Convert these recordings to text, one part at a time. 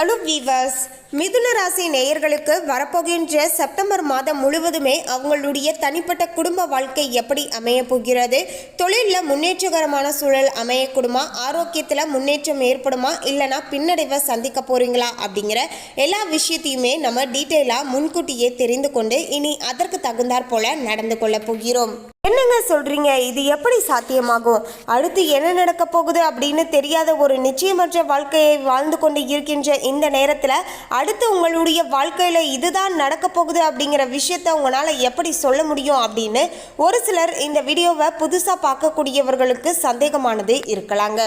Hello viewers மிதுன ராசி நேயர்களுக்கு வரப்போகின்ற செப்டம்பர் மாதம் முழுவதுமே அவங்களுடைய தனிப்பட்ட குடும்ப வாழ்க்கை எப்படி அமைய போகிறது? தொழிலில் முன்னேற்றகரமான சூழல் அமையக்கூடுமா? ஆரோக்கியத்தில் முன்னேற்றம் ஏற்படுமா? இல்லைனா பின்னடைவை சந்திக்க போகிறீங்களா அப்படிங்கிற எல்லா விஷயத்தையுமே நம்ம டீட்டெயிலாக முன்கூட்டியே தெரிந்து கொண்டு இனி அதற்கு தகுந்தாற் போல நடந்து கொள்ள போகிறோம். என்னங்க சொல்றீங்க? இது எப்படி சாத்தியமாகும்? அடுத்து என்ன நடக்க போகுது அப்படின்னு தெரியாத ஒரு நிச்சயமற்ற வாழ்க்கையை வாழ்ந்து கொண்டு இருக்கின்ற இந்த நேரத்தில் அடுத்து உங்களுடைய வாழ்க்கையில் இதுதான் நடக்க போகுது அப்படிங்கிற விஷயத்த உங்களால் எப்படி சொல்ல முடியும் அப்படின்னு ஒரு சிலர் இந்த வீடியோவை புதுசாக பார்க்கக்கூடியவர்களுக்கு சந்தேகமானது இருக்கலாங்க.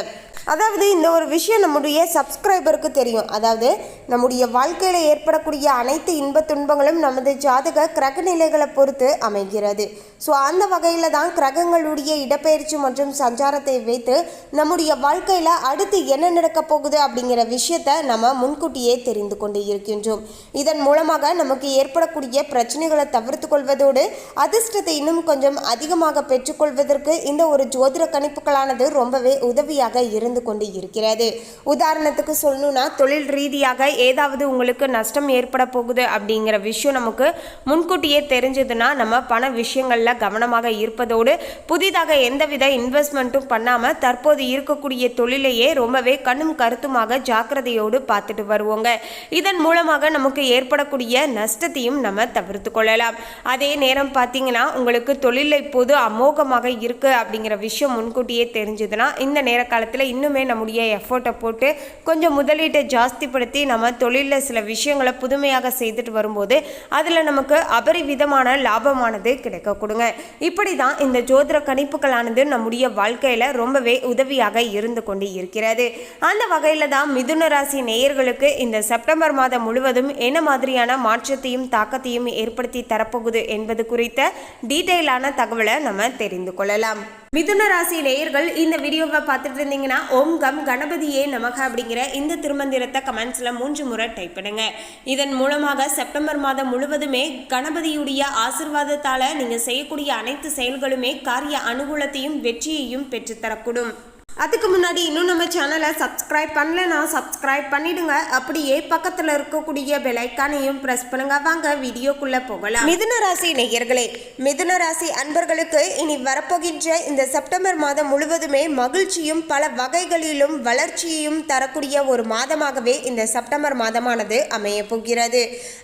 அதாவது இந்த ஒரு விஷயம் நம்முடைய சப்ஸ்கிரைபருக்கு தெரியும். அதாவது நம்முடைய வாழ்க்கையில் ஏற்படக்கூடிய அனைத்து இன்பத் துன்பங்களும் நமது ஜாதக கிரக நிலைகளை பொறுத்து அமைகிறது. ஸோ அந்த வகையில் தான் கிரகங்களுடைய இடப்பெயர்ச்சி மற்றும் சஞ்சாரத்தை வைத்து நம்முடைய வாழ்க்கையில் அடுத்து என்ன நடக்க போகுது அப்படிங்கிற விஷயத்தை நம்ம முன்கூட்டியே தெரிந்து கொண்டு இருக்கின்றோம். இதன் மூலமாக நமக்கு ஏற்படக்கூடிய பிரச்சனைகளை தவிர்த்து கொள்வதோடு அதிர்ஷ்டத்தை இன்னும் கொஞ்சம் அதிகமாக பெற்றுக்கொள்வதற்கு இந்த ஒரு ஜோதிட கணிப்புகளானது ரொம்பவே உதவியாக இருந்து கொண்டு இருக்கிறது. உதாரணத்துக்கு சொல்லணும்னா தொழில் ரீதியாக ஏதாவது உங்களுக்கு நஷ்டம் ஏற்பட போகுது அப்படிங்கிற விஷயம் நமக்கு முன்கூட்டியே தெரிஞ்சதுன்னா நம்ம பண விஷயங்களில் கவனமாக இருப்பதோடு புதிதாக எந்தவித இன்வெஸ்ட்மெண்ட்டும் பண்ணாமல் தற்போது இருக்கக்கூடிய தொழிலையே ரொம்பவே கண்ணும் கருத்துமாக ஜாக்கிரதையோடு பார்த்துட்டு வருவோங்க. இதன் மூலமாக நமக்கு ஏற்படக்கூடிய நஷ்டத்தையும் நம்ம தவிர்த்து கொள்ளலாம். அதே நேரம் பார்த்தீங்கன்னா உங்களுக்கு தொழில் இப்போது அமோகமாக இருக்கு அப்படிங்கிற விஷயம் முன்கூட்டியே தெரிஞ்சதுன்னா இந்த நேர காலத்தில் இன்னுமே நம்முடைய எஃபோர்ட்டை போட்டு கொஞ்சம் முதலீட்டை ஜாஸ்திப்படுத்தி நம்ம தொழிலில் சில விஷயங்களை புதுமையாக செய்துட்டு வரும்போது அதில் நமக்கு அபரிவிதமான லாபமானது கிடைக்க கொடுங்க. இப்படி தான் இந்த ஜோதிட கணிப்புகளானது நம்முடைய வாழ்க்கையில் ரொம்பவே உதவியாக இருந்து கொண்டு இருக்கிறது. அந்த வகையில் தான் மிதுன ராசி நேயர்களுக்கு இந்த செப்டம்பர் மாதம் முழுவதும் என்ன மாதிரியான மாற்றத்தையும் தாக்கத்தையும் ஏற்படுத்தி தரப்போகுது என்பது குறித்த டீட்டெயிலான தகவலை நம்ம தெரிந்து கொள்ளலாம். மிதுன ராசி நேயர்கள் இந்த வீடியோவை பார்த்துட்டு இருந்தீங்கன்னா ஓம் கம் கணபதியே நமக அப்படிங்கிற இந்த திருமந்திரத்தை கமெண்ட்ஸில் மூன்று முறை டைப் பண்ணுங்க. இதன் மூலமாக செப்டம்பர் மாதம் முழுவதுமே கணபதியுடைய ஆசிர்வாதத்தால் நீங்கள் செய்யக்கூடிய அனைத்து செயல்களுமே காரிய அனுகூலத்தையும் வெற்றியையும் பெற்றுத்தரக்கூடும். அதுக்கு முன்னாடி இன்னும் நம்ம சேனலை சப்ஸ்கிரைப் பண்ணலன்னா சப்ஸ்கிரைப் பண்ணிடுங்க. அப்படியே பக்கத்தில் இருக்கக்கூடிய பெலைக்கானையும் ப்ரெஸ் பண்ணுங்க. வாங்க வீடியோக்குள்ள போகலாம். மிதுன ராசி நேயர்களே மிதுன ராசி அன்பர்களுக்கு இனி வரப்போகின்ற இந்த செப்டம்பர் மாதம் முழுவதுமே மகிழ்ச்சியும் பல வகைகளிலும் வளர்ச்சியையும் தரக்கூடிய ஒரு மாதமாகவே இந்த செப்டம்பர் மாதமானது அமைய போகிறது.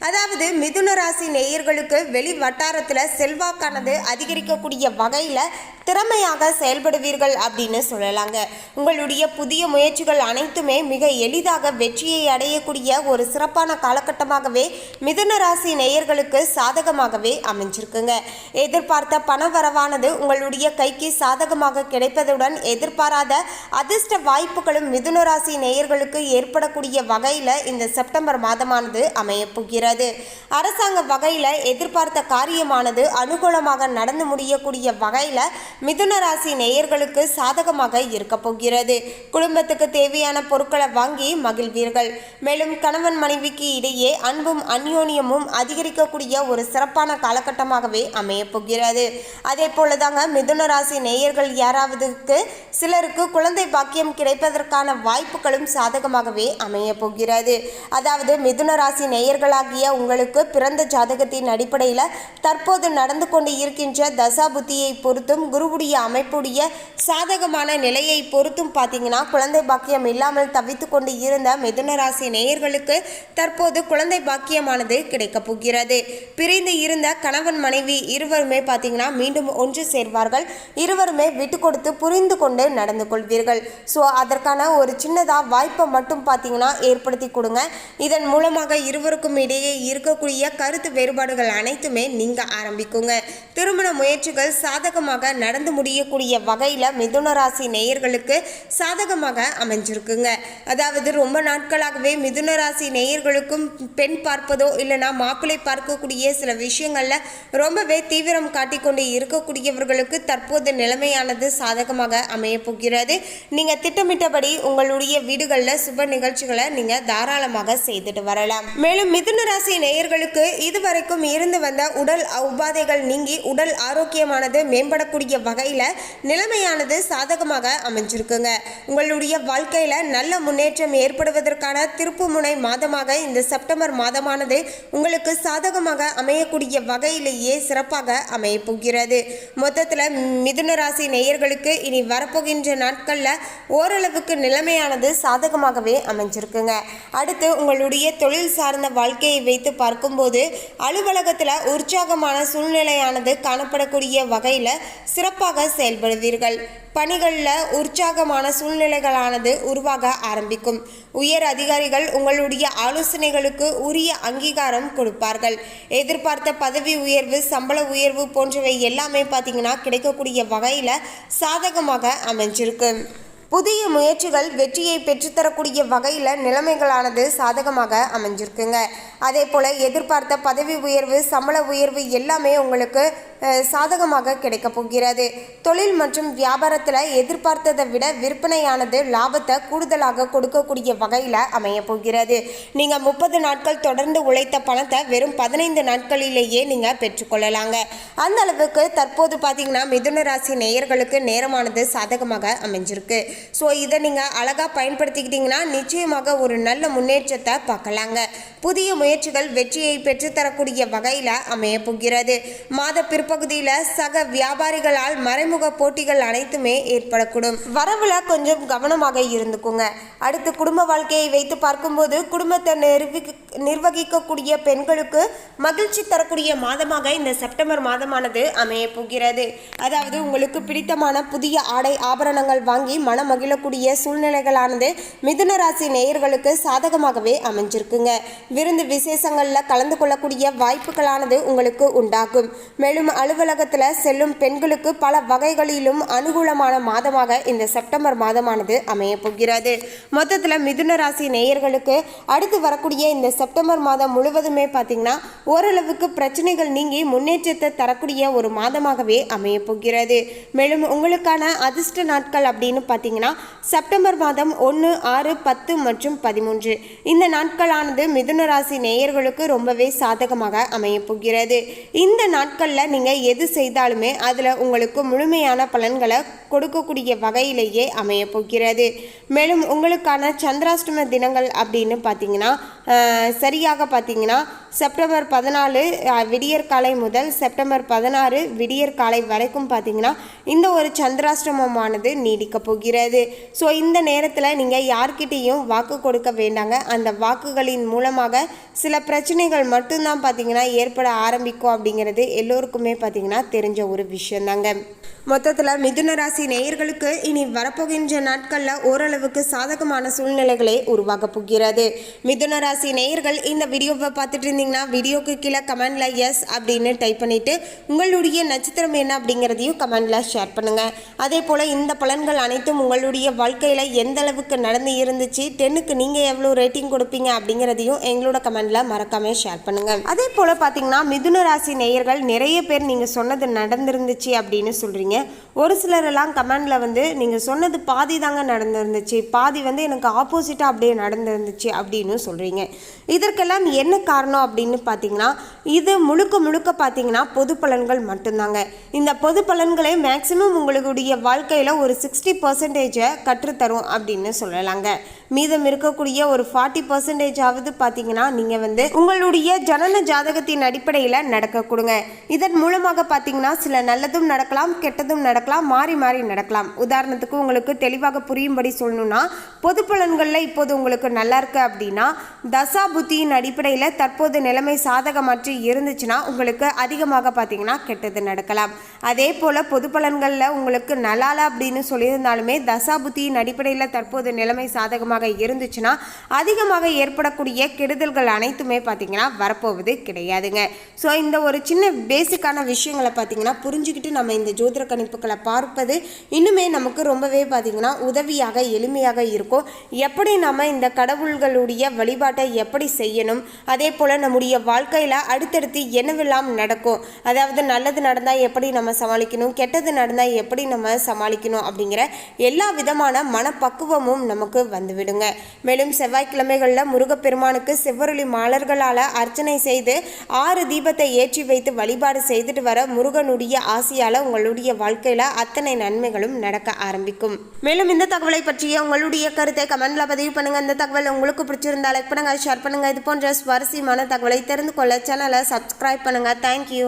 அதாவது மிதுன ராசி நேயர்களுக்கு வெளி வட்டாரத்தில் செல்வாக்கானது அதிகரிக்கக்கூடிய வகையில் திறமையாக செயல்படுவீர்கள் அப்படின்னு சொல்லலாம் சொல்கிறாங்க உங்களுடைய புதிய முயற்சிகள் அனைத்துமே மிக எளிதாக வெற்றியை அடையக்கூடிய ஒரு சிறப்பான காலகட்டமாகவே மிதுன ராசி நேயர்களுக்கு சாதகமாகவே அமைஞ்சிருக்குங்க. எதிர்பார்த்த பண வரவானது உங்களுடைய கைக்கு சாதகமாக கிடைப்பதுடன் எதிர்பாராத அதிர்ஷ்ட வாய்ப்புகளும் மிதுன ராசி நேயர்களுக்கு ஏற்படக்கூடிய வகையில் இந்த செப்டம்பர் மாதமானது அமையப்போகிறது அரசாங்க வகையில் எதிர்பார்த்த காரியமானது அனுகூலமாக நடந்து முடியக்கூடிய வகையில் மிதுன ராசி நேயர்களுக்கு சாதகமாக இருக்க போகிறது. குடும்பத்துக்கு தேவையான பொருட்களை வாங்கி மகிழ்வீர்கள். மேலும் கணவன் மனைவிக்கு இடையே அன்பும் அந்யோன்யமும் அதிகரிக்கக்கூடிய ஒரு சிறப்பான காலகட்டமாகவே அமைய போகிறது. அதே போல தாங்க மிதுன ராசி நேயர்கள் யாராவதுக்கு சிலருக்கு குழந்தை பாக்கியம் கிடைப்பதற்கான வாய்ப்புகளும் சாதகமாகவே அமைய போகிறது. அதாவது மிதுன ராசி நேயர்களாகிய உங்களுக்கு பிறந்த ஜாதகத்தின் அடிப்படையில் தற்போது நடந்து கொண்டு இருக்கின்ற தசா புத்தியை பொறுத்தும் குருவுடைய அமைப்புடைய சாதகமான நிலையை பொறுத்தும் பார்த்தீங்கன்னா குழந்தை பாக்கியம் இல்லாமல் தவித்து கொண்டு இருந்த மிதுன ராசி நேயர்களுக்கு தற்போது குழந்தை பாக்கியமானது கிடைக்கப் போகிறது. பிரிந்து இருந்த கணவன் மனைவி இருவருமே பார்த்தீங்கன்னா மீண்டும் ஒன்று சேர்வார்கள். இருவருமே விட்டு கொடுத்து புரிந்து கொண்டு நடந்து கொள்வீர்கள். ஸோ அதற்கான ஒரு சின்னதாக வாய்ப்பை மட்டும் பார்த்தீங்கன்னா ஏற்படுத்தி கொடுங்க. இதன் மூலமாக இருவருக்கும் இடையே இருக்கக்கூடிய கருத்து வேறுபாடுகள் அனைத்துமே நீங்க ஆரம்பிக்குங்க. திருமண முயற்சிகள் சாதகமாக நடந்து முடியக்கூடிய வகையில் மிதுன ராசி நேயர்களுக்கு சாதகமாக அமைஞ்சிருக்குங்க. அதாவது ரொம்ப நாட்களாகவே மிதுன ராசி நேயர்களுக்கும் பெண் பார்ப்பதோ இல்லைனா மாப்பிள்ளை பார்க்கக்கூடிய சில விஷயங்களில் ரொம்பவே தீவிரம் காட்டிக்கொண்டு இருக்கக்கூடியவர்களுக்கு தற்போது நிலைமையானது சாதகமாக அமைய போகிறது. நீங்கள் திட்டமிட்டபடி உங்களுடைய வீடுகளில் சுப நிகழ்ச்சிகளை நீங்கள் தாராளமாக செய்துட்டு வரலாம். மேலும் மிதுன ராசி நேயர்களுக்கு இதுவரைக்கும் இருந்து வந்த உடல் உபாதைகள் நீங்கி உடல் ஆரோக்கியமானது மேம்படக்கூடிய வகையில் நிலைமையானது சாதகமாக அமைஞ்சிருக்குங்க. உங்களுடைய வாழ்க்கையில் நல்ல முன்னேற்றம் ஏற்படுவதற்கான திருப்புமுனை மாதமாக இந்த செப்டம்பர் மாதமானது உங்களுக்கு சாதகமாக அமையக்கூடிய வகையிலேயே சிறப்பாக அமையப்போகிறது. மொத்தத்தில் மிதுன ராசி நேயர்களுக்கு இனி வரப்போகின்ற நாட்களில் ஓரளவுக்கு நிலைமையானது சாதகமாகவே அமைஞ்சிருக்குங்க. அடுத்து உங்களுடைய தொழில் சார்ந்த வாழ்க்கையை வைத்து பார்க்கும்போது அலுவலகத்தில் உற்சாகமான சூழ்நிலையானது காணப்படக்கூடிய வகையில் சிறப்பாக செயல்படுவீர்கள். பணிகளில் உற்சாகமான சூழ்நிலைகளானது உருவாக ஆரம்பிக்கும். உயர் அதிகாரிகள் உங்களுடைய ஆலோசனைகளுக்கு உரிய அங்கீகாரம் கொடுப்பார்கள். எதிர்பார்த்த பதவி உயர்வு சம்பள உயர்வு போன்றவை எல்லாமே பார்த்தீங்கன்னா கிடைக்கக்கூடிய வகையில் சாதகமாக அமைஞ்சிருக்கு. புதிய முயற்சிகள் வெற்றியை பெற்றுத்தரக்கூடிய வகையில் நிலைமைகளானது சாதகமாக அமைஞ்சிருக்குங்க. அதே போல் எதிர்பார்த்த பதவி உயர்வு சம்பள உயர்வு எல்லாமே உங்களுக்கு சாதகமாக கிடைக்க போகிறது. தொழில் மற்றும் வியாபாரத்தில் எதிர்பார்த்ததை விட விற்பனையானது லாபத்தை கூடுதலாக கொடுக்கக்கூடிய வகையில் அமைய போகிறது. நீங்கள் முப்பது நாட்கள் தொடர்ந்து உழைத்த பணத்தை வெறும் பதினைந்து நாட்களிலேயே நீங்கள் பெற்றுக்கொள்ளலாங்க அந்த அளவுக்கு தற்போது பார்த்தீங்கன்னா மிதுன ராசி நேயர்களுக்கு நேரமானது சாதகமாக அமைஞ்சிருக்கு. ஸோ இதை நீங்கள் அழகாக பயன்படுத்திக்கிட்டிங்கன்னா நிச்சயமாக ஒரு நல்ல முன்னேற்றத்தை பார்க்கலாங்க. புதிய முயற்சிகள் வெற்றியை பெற்றுத்தரக்கூடிய வகையில் அமைய போகிறது. மாத பகுதியில் சக வியாபாரிகளால் மறைமுக போட்டிகள் அனைத்துமே ஏற்படக்கூடும். வரவுல கொஞ்சம் கவனமாக இருந்துக்குங்க. அடுத்து குடும்ப வாழ்க்கையை வைத்து பார்க்கும்போது குடும்பத்தை நிர்வி நிர்வகிக்கக்கூடிய பெண்களுக்கு மகிழ்ச்சி தரக்கூடிய மாதமாக இந்த செப்டம்பர் மாதமானது அமைய போகிறது. அதாவது உங்களுக்கு பிடித்தமான புதிய ஆடை ஆபரணங்கள் வாங்கி மனம் மகிழக்கூடிய சூழ்நிலைகளானது மிதுன ராசி நேயர்களுக்கு சாதகமாகவே அமைஞ்சிருக்குங்க. விருந்து விசேஷங்களில் கலந்து கொள்ளக்கூடிய வாய்ப்புகளானது உங்களுக்கு உண்டாகும். மேலும் அலுவலகத்தில் செல்லும் பெண்களுக்கு பல வகைகளிலும் அனுகூலமான மாதமாக இந்த செப்டம்பர் மாதமானது அமைய போகிறது. மொத்தத்தில் மிதுன ராசி நேயர்களுக்கு அடுத்து வரக்கூடிய இந்த செப்டம்பர் மாதம் முழுவதுமே பார்த்தீங்கன்னா ஓரளவுக்கு பிரச்சனைகள் நீங்கி முன்னேற்றத்தை தரக்கூடிய ஒரு மாதமாகவே அமைய போகிறது. மேலும் உங்களுக்கான அதிர்ஷ்ட நாட்கள் அப்படின்னு பார்த்தீங்கன்னா செப்டம்பர் மாதம் ஒன்று ஆறு பத்து மற்றும் பதிமூன்று. இந்த நாட்களானது மிதுன ராசி நேயர்களுக்கு ரொம்பவே சாதகமாக அமைய போகிறது. இந்த நாட்களில் நீங்கள் எது செய்தாலுமே அதில் உங்களுக்கு முழுமையான பலன்களை கொடுக்கக்கூடிய வகையிலேயே அமைய போகிறது. மேலும் உங்களுக்கான சந்திராஷ்டம தினங்கள் அப்படின்னு பார்த்தீங்கன்னா சரியாக பார்த்தீங்கன்னா செப்டம்பர் பதினாலு விடியற்காலை விடியற் காலை முதல் செப்டம்பர் பதினாறு விடியற் காலை வரைக்கும் பார்த்தீங்கன்னா இந்த ஒரு சந்திராஷ்டமமானது நீடிக்க போகிறது. ஸோ இந்த நேரத்தில் நீங்கள் யார்கிட்டேயும் வாக்கு கொடுக்க வேண்டாங்க. அந்த வாக்குகளின் மூலமாக சில பிரச்சனைகள் மட்டும்தான் பார்த்தீங்கன்னா ஏற்பட ஆரம்பிக்கும் அப்படிங்கிறது எல்லோருக்குமே பார்த்தீங்கன்னா தெரிஞ்ச ஒரு விஷயந்தாங்க. மொத்தத்தில் மிதுன ராசி நேயர்களுக்கு இனி வரப்போகின்ற நாட்களில் ஓரளவுக்கு சாதகமான சூழ்நிலைகளே உருவாக போகிறது. மிதுன ராசி ராசி நேயர்கள் இந்த வீடியோவை பார்த்துட்டு இருந்தீங்கன்னா வீடியோக்கு கீழே கமெண்டில் எஸ் அப்படின்னு டைப் பண்ணிவிட்டு உங்களுடைய நட்சத்திரம் என்ன அப்படிங்கிறதையும் கமெண்டில் ஷேர் பண்ணுங்கள் அதே போல் இந்த பலன்கள் அனைத்தும் உங்களுடைய வாழ்க்கையில் எந்த அளவுக்கு நடந்து இருந்துச்சு டென்னுக்கு நீங்கள் எவ்வளோ ரேட்டிங் கொடுப்பீங்க அப்படிங்கிறதையும் எங்களோட கமெண்டில் மறக்காமல் ஷேர் பண்ணுங்க. அதே போல் பார்த்தீங்கன்னா மிதுன ராசி நேயர்கள் நிறைய பேர் நீங்கள் சொன்னது நடந்துருந்துச்சு அப்படின்னு சொல்கிறீங்க ஒரு சிலரெல்லாம் கமெண்டில் வந்து நீங்கள் சொன்னது பாதி தாங்க நடந்திருந்துச்சு. பாதி வந்து எனக்கு ஆப்போசிட்டாக அப்படியே நடந்திருந்துச்சு அப்படின்னு சொல்கிறீங்க இதற்கெல்லாம் என்ன காரணம் அப்படின்னு பார்த்தீங்கன்னா இது முழுக்க முழுக்க பார்த்தீங்கன்னா பொது பலன்கள் மட்டும்தாங்க. இந்த பொது பலன்களை மேக்சிமம் உங்களுடைய வாழ்க்கையில் ஒரு சிக்ஸ்டி பர்சன்டேஜை கற்றுத்தரும் அப்படின்னு சொல்லலாங்க. மீதம் இருக்கக்கூடிய ஒரு ஃபார்ட்டி பர்சன்டேஜாவது பார்த்தீங்கன்னா நீங்கள் வந்து உங்களுடைய ஜனன ஜாதகத்தின் அடிப்படையில் நடக்க கொடுங்க. இதன் மூலமாக பார்த்தீங்கன்னா சில நல்லதும் நடக்கலாம் கெட்டதும் நடக்கலாம் மாறி மாறி நடக்கலாம். உதாரணத்துக்கு உங்களுக்கு தெளிவாக புரியும்படி சொல்லணும்னா பொது பலன்களில் இப்போது உங்களுக்கு நல்லா இருக்கு அப்படின்னா தசா புத்தியின் அடிப்படையில் தற்போது நிலைமை சாதகமற்று இருந்துச்சுன்னா உங்களுக்கு அதிகமாக பார்த்தீங்கன்னா கெட்டது நடக்கலாம். அதே போல் பொது பலன்களில் உங்களுக்கு நல்லால அப்படின்னு சொல்லியிருந்தாலுமே தசா புத்தியின் அடிப்படையில் தற்போது நிலைமை சாதகமாக இருந்துச்சுன்னா அதிகமாக ஏற்படக்கூடிய கெடுதல்கள் அனைத்துமே பார்த்தீங்கன்னா வரப்போவது கிடையாதுங்க. ஸோ இந்த ஒரு சின்ன பேசிக்கான விஷயங்களை பார்த்தீங்கன்னா புரிஞ்சுக்கிட்டு நம்ம இந்த ஜோதிட கணிப்புகளை பார்ப்பது இன்னுமே நமக்கு ரொம்பவே பார்த்தீங்கன்னா உதவியாக எளிமையாக இருக்கும். எப்படி நம்ம இந்த கடவுள்களுடைய வழிபாட்டை எப்படி செய்யணும்? அதே போல் நம்முடைய வாழ்க்கையில் அடுத்தடுத்து என்னவெல்லாம் நடக்கும்? அதாவது நல்லது நடந்தால் எப்படி நம்ம சமாளிக்கணும்? கெட்டது நடந்தால் எப்படி நம்ம சமாளிக்கணும்? அப்படிங்கிற எல்லா விதமான மனப்பக்குவமும் நமக்கு வந்துவிடும். விடுங்க மேலும் செவ்வாய்க்கிழமைகளில் முருகப்பெருமானுக்கு செவ்வருளி மாலர்களால் அர்ச்சனை செய்து ஆறு தீபத்தை ஏற்றி வைத்து வழிபாடு செய்துட்டு வர முருகனுடைய ஆசையால் உங்களுடைய வாழ்க்கையில் அத்தனை நன்மைகளும் நடக்க ஆரம்பிக்கும். மேலும் இந்த தகவலை பற்றிய உங்களுடைய கருத்தை கமெண்ட்ல பதிவு பண்ணுங்க. இந்த தகவல் உங்களுக்கு பிடிச்சிருந்தா லைக் பண்ணுங்க ஷேர் பண்ணுங்க. இது போன்ற சுவாரஸ்யமான தகவலை தெரிந்து கொள்ள சேனலை சப்ஸ்கிரைப் பண்ணுங்க. தேங்க்யூ